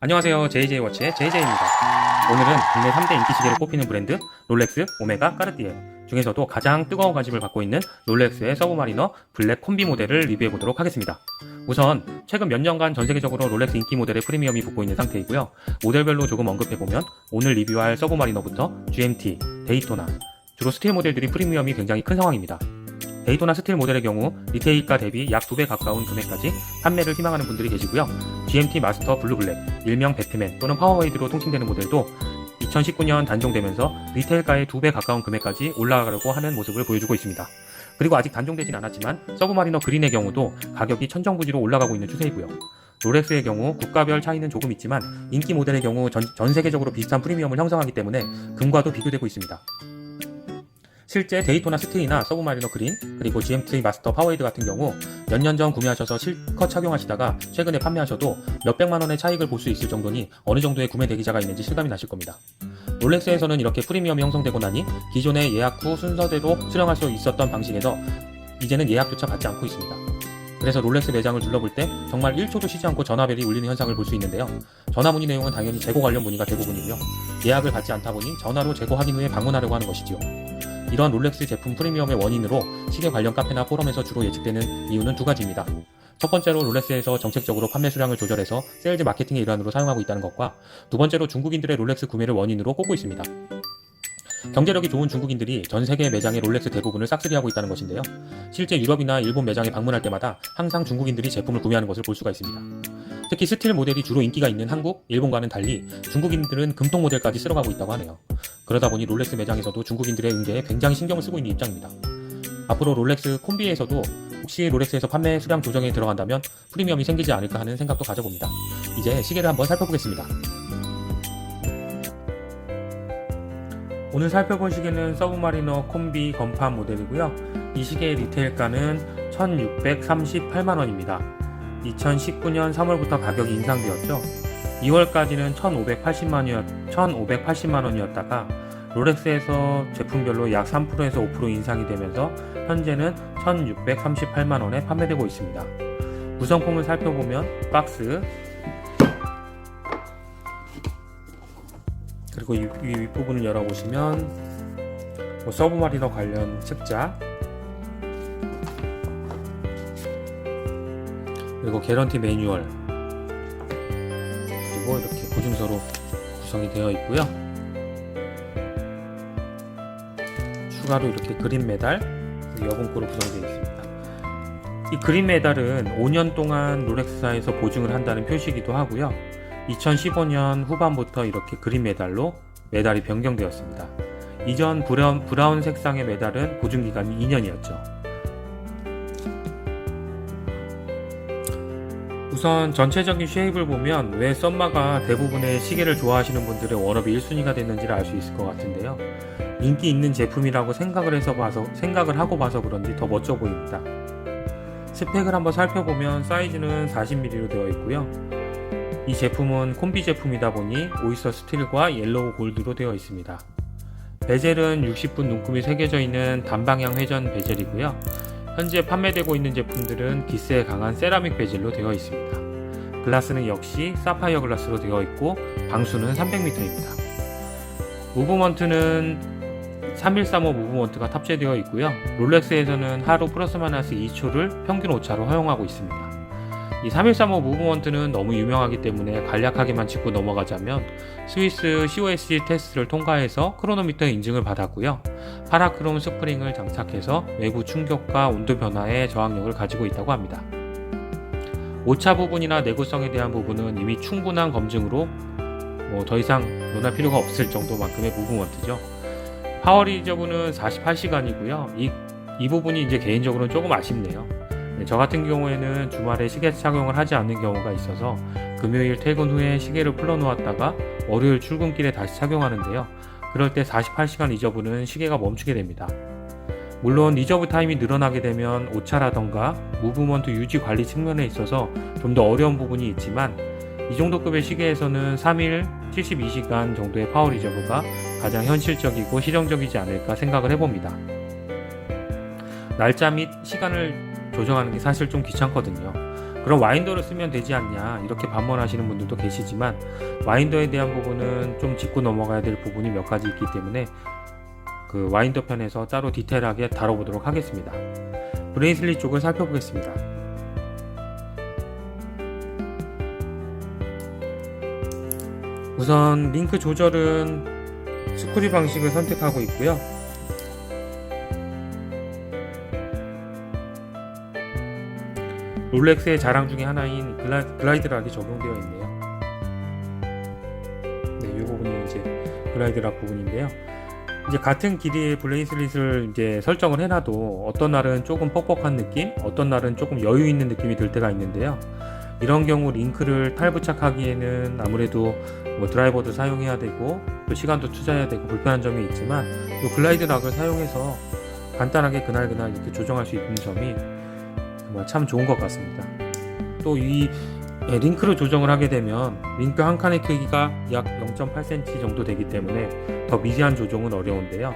안녕하세요. JJ워치의 JJ입니다. 오늘은 국내 3대 인기 시계로 꼽히는 브랜드 롤렉스, 오메가, 까르띠에 중에서도 가장 뜨거운 관심을 받고 있는 롤렉스의 서브마리너 블랙 콤비 모델을 리뷰해 보도록 하겠습니다. 우선 최근 몇 년간 전 세계적으로 롤렉스 인기 모델의 프리미엄이 붙고 있는 상태이고요. 모델별로 조금 언급해 보면 오늘 리뷰할 서브마리너부터 GMT, 데이토나 주로 스틸 모델들이 프리미엄이 굉장히 큰 상황입니다. 데이토나 스틸 모델의 경우 리테일가 대비 약 2배 가까운 금액까지 판매를 희망하는 분들이 계시고요. GMT 마스터 블루 블랙, 일명 배트맨 또는 파워웨이드로 통칭되는 모델도 2019년 단종되면서 리테일가의 2배 가까운 금액까지 올라가려고 하는 모습을 보여주고 있습니다. 그리고 아직 단종되진 않았지만 서브마리너 그린의 경우도 가격이 천정부지로 올라가고 있는 추세이고요. 롤렉스의 경우 국가별 차이는 조금 있지만 인기 모델의 경우 전, 전 세계적으로 비슷한 프리미엄을 형성하기 때문에 금과도 비교되고 있습니다. 실제 데이토나 스틸이나 서브마리너 그린 그리고 GMT 마스터 파워웨이드 같은 경우 몇 년 전 구매하셔서 실컷 착용하시다가 최근에 판매하셔도 몇백만 원의 차익을 볼 수 있을 정도니 어느 정도의 구매 대기자가 있는지 실감이 나실 겁니다. 롤렉스에서는 이렇게 프리미엄이 형성되고 나니 기존의 예약 후 순서대로 수령할 수 있었던 방식에서 이제는 예약조차 받지 않고 있습니다. 그래서 롤렉스 매장을 둘러볼 때 정말 1초도 쉬지 않고 전화벨이 울리는 현상을 볼 수 있는데요. 전화 문의 내용은 당연히 재고 관련 문의가 대부분이고요. 예약을 받지 않다 보니 전화로 재고 확인 후에 방문하려고 하는 것이지요. 이러한 롤렉스 제품 프리미엄의 원인으로 시계 관련 카페나 포럼에서 주로 예측되는 이유는 두 가지입니다. 첫 번째로 롤렉스에서 정책적으로 판매 수량을 조절해서 세일즈 마케팅의 일환으로 사용하고 있다는 것과 두 번째로 중국인들의 롤렉스 구매를 원인으로 꼽고 있습니다. 경제력이 좋은 중국인들이 전 세계 매장의 롤렉스 대부분을 싹쓸이하고 있다는 것인데요. 실제 유럽이나 일본 매장에 방문할 때마다 항상 중국인들이 제품을 구매하는 것을 볼 수가 있습니다. 특히 스틸 모델이 주로 인기가 있는 한국, 일본과는 달리 중국인들은 금통 모델까지 쓸어가고 있다고 하네요. 그러다 보니 롤렉스 매장에서도 중국인들의 응대에 굉장히 신경을 쓰고 있는 입장입니다. 앞으로 롤렉스 콤비에서도 혹시 롤렉스에서 판매 수량 조정에 들어간다면 프리미엄이 생기지 않을까 하는 생각도 가져봅니다. 이제 시계를 한번 살펴보겠습니다. 오늘 살펴본 시계는 서브마리너 콤비 건판 모델이고요. 이 시계의 리테일가는 1638만원입니다. 2019년 3월부터 가격이 인상되었죠. 2월까지는 1580만원이었, 1580만원이었다가 롤렉스에서 제품별로 약 3%에서 5% 인상이 되면서 현재는 1638만원에 판매되고 있습니다. 구성품을 살펴보면 박스 그리고 이, 이 윗부분을 열어보시면 뭐 서브마리너 관련 책자 그리고 개런티 매뉴얼 그리고 이렇게 보증서로 구성이 되어 있고요. 추가로 이렇게 그린 메달 여분고로 구성되어 있습니다. 이 그린 메달은 5년 동안 롤렉스사에서 보증을 한다는 표시이기도 하고요 2015년 후반부터 이렇게 그린 메달로 메달이 변경되었습니다 이전 브라운, 브라운 색상의 메달은 보증기간이 2년이었죠 우선 전체적인 쉐입을 보면 왜 썸마가 대부분의 시계를 좋아하시는 분들의 워너비 1순위가 됐는지를 알 수 있을 것 같은데요. 인기 있는 제품이라고 생각을 해서 봐서 생각을 하고 봐서 그런지 더 멋져 보입니다. 스펙을 한번 살펴보면 사이즈는 40mm로 되어 있고요. 이 제품은 콤비 제품이다 보니 오이스터 스틸과 옐로우 골드로 되어 있습니다. 베젤은 60분 눈금이 새겨져 있는 단방향 회전 베젤이고요. 현재 판매되고 있는 제품들은 기스에 강한 세라믹 베젤로 되어 있습니다. 글라스는 역시 사파이어 글라스로 되어 있고 방수는 300m입니다. 무브먼트는 3135 무브먼트가 탑재되어 있고요. 롤렉스에서는 하루 플러스 마이너스 2초를 평균 오차로 허용하고 있습니다. 이 3135 무브먼트는 너무 유명하기 때문에 간략하게만 짚고 넘어가자면 스위스 COSC 테스트를 통과해서 크로노미터 인증을 받았고요. 파라크롬 스프링을 장착해서 외부 충격과 온도 변화에 저항력을 가지고 있다고 합니다. 오차 부분이나 내구성에 대한 부분은 이미 충분한 검증으로 뭐 더 이상 논할 필요가 없을 정도만큼의 무브먼트죠. 파워 리저브는 48시간이고요. 이, 이 부분이 이제 개인적으로는 조금 아쉽네요. 네, 저 같은 경우에는 주말에 시계 착용을 하지 않는 경우가 있어서 금요일 퇴근 후에 시계를 풀어놓았다가 월요일 출근길에 다시 착용하는데요. 그럴 때 48시간 리저브는 시계가 멈추게 됩니다. 물론 리저브 타임이 늘어나게 되면 오차라던가 무브먼트 유지 관리 측면에 있어서 좀 더 어려운 부분이 있지만 이 정도 급의 시계에서는 3일 72시간 정도의 파워 리저브가 가장 현실적이고 실용적이지 않을까 생각을 해봅니다. 날짜 및 시간을 조정하는 게 사실 좀 귀찮거든요. 그럼 와인더를 쓰면 되지 않냐 이렇게 반문하시는 분들도 계시지만 와인더에 대한 부분은 좀 짚고 넘어가야 될 부분이 몇 가지 있기 때문에 그 와인더 편에서 따로 디테일하게 다뤄보도록 하겠습니다. 브레이슬릿 쪽을 살펴보겠습니다. 우선 링크 조절은 스크류 방식을 선택하고 있고요. 롤렉스의 자랑 중에 하나인 글라, 글라이드 락이 적용되어 있네요. 네, 이 부분이 이제 글라이드 락 부분인데요. 이제 같은 길이의 블레이슬릿을 이제 설정을 해놔도 어떤 날은 조금 뻑뻑한 느낌, 어떤 날은 조금 여유 있는 느낌이 들 때가 있는데요. 이런 경우 링크를 탈부착하기에는 아무래도 뭐 드라이버도 사용해야 되고 또 시간도 투자해야 되고 불편한 점이 있지만 이 글라이드 락을 사용해서 간단하게 그날 그날 이렇게 조정할 수 있는 점이 정말 참 좋은 것 같습니다. 또 이 링크를 조정을 하게 되면 링크 한 칸의 크기가 약 0.8cm 정도 되기 때문에 더 미세한 조정은 어려운데요.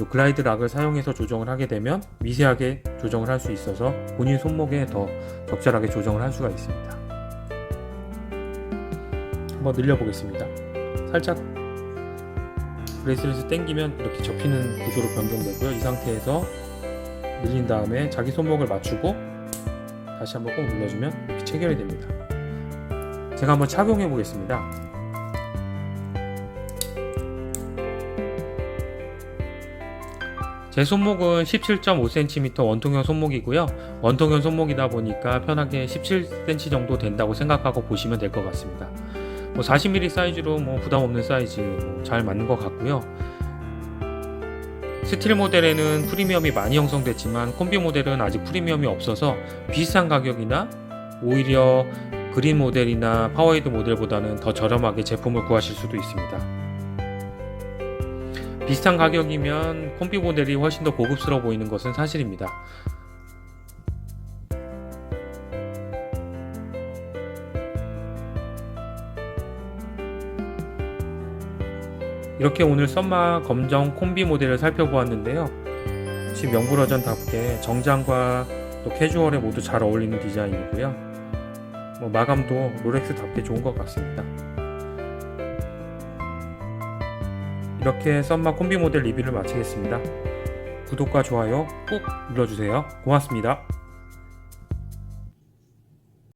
이 글라이드 락을 사용해서 조정을 하게 되면 미세하게 조정을 할 수 있어서 본인 손목에 더 적절하게 조정을 할 수가 있습니다. 한번 늘려보겠습니다. 살짝 브레이슬릿을 당기면 이렇게 접히는 구조로 변경되고요. 이 상태에서 늘린 다음에 자기 손목을 맞추고 다시 한번 꼭 눌러주면 이렇게 체결이 됩니다. 제가 한번 착용해 보겠습니다. 제 손목은 17.5cm 원통형 손목이고요. 원통형 손목이다 보니까 편하게 17cm 정도 된다고 생각하고 보시면 될 것 같습니다. 뭐 40mm 사이즈로 뭐 부담 없는 사이즈 뭐잘 맞는 것 같고요. 스틸 모델에는 프리미엄이 많이 형성됐지만 콤비 모델은 아직 프리미엄이 없어서 비슷한 가격이나 오히려 그린 모델이나 파워헤드 모델보다는 더 저렴하게 제품을 구하실 수도 있습니다. 비슷한 가격이면 콤비 모델이 훨씬 더 고급스러워 보이는 것은 사실입니다. 이렇게 오늘 썸마 검정 콤비 모델을 살펴보았는데요. 역시 명불허전답게 정장과 또 캐주얼에 모두 잘 어울리는 디자인이고요. 뭐 마감도 롤렉스답게 좋은 것 같습니다. 이렇게 썸마 콤비 모델 리뷰를 마치겠습니다. 구독과 좋아요 꼭 눌러주세요. 고맙습니다.